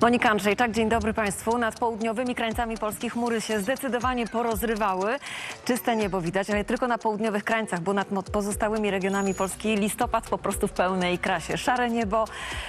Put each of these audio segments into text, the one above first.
Monika Andrzejczak, dzień dobry Państwu. Nad południowymi krańcami Polski chmury się zdecydowanie porozrywały. Czyste niebo widać, ale tylko na południowych krańcach, bo nad pozostałymi regionami Polski listopad po prostu w pełnej krasie. Szare niebo,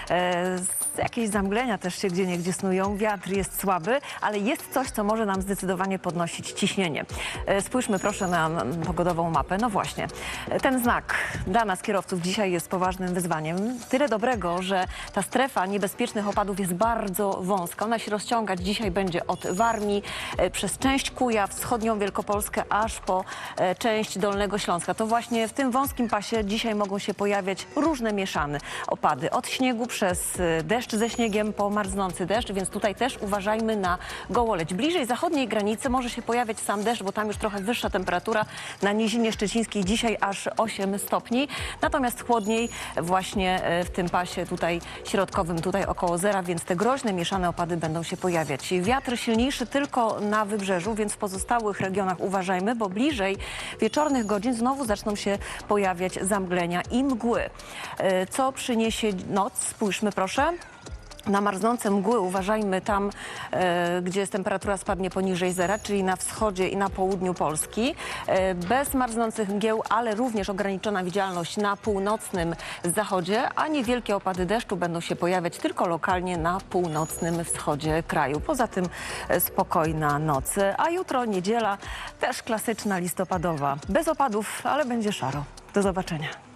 e, jakieś zamglenia też się gdzie niegdzie snują, wiatr jest słaby, ale jest coś, co może nam zdecydowanie podnosić ciśnienie. E, spójrzmy proszę na na pogodową mapę. No właśnie, e, ten znak dla nas kierowców dzisiaj jest poważnym wyzwaniem. Tyle dobrego, że ta strefa niebezpiecznych opadów jest bardzo wąska. Ona się rozciągać dzisiaj będzie od Warmii e, przez część Kujaw, wschodnią Wielkopolskę, aż po e, część Dolnego Śląska. To właśnie w tym wąskim pasie dzisiaj mogą się pojawiać różne mieszane opady. Od śniegu przez e, deszcz ze śniegiem po marznący deszcz, więc tutaj też uważajmy na gołoleć. Bliżej zachodniej granicy może się pojawiać sam deszcz, bo tam już trochę wyższa temperatura. Na Nizinie Szczecińskiej dzisiaj aż 8 stopni. Natomiast chłodniej właśnie w tym pasie tutaj środkowym, tutaj około zera, więc te groźne mieszane opady będą się pojawiać. Wiatr silniejszy tylko na wybrzeżu, więc w pozostałych regionach uważajmy, bo bliżej wieczornych godzin znowu zaczną się pojawiać zamglenia i mgły. E, Co przyniesie noc? Spójrzmy proszę. Na marznące mgły uważajmy tam, e, gdzie temperatura spadnie poniżej zera, czyli na wschodzie i na południu Polski. E, bez marznących mgieł, ale również ograniczona widzialność na północnym zachodzie, a niewielkie opady deszczu będą się pojawiać tylko lokalnie na północnym wschodzie kraju. Poza tym e, spokojna noc. A jutro niedziela też klasyczna listopadowa. Bez opadów, ale będzie szaro. Do zobaczenia.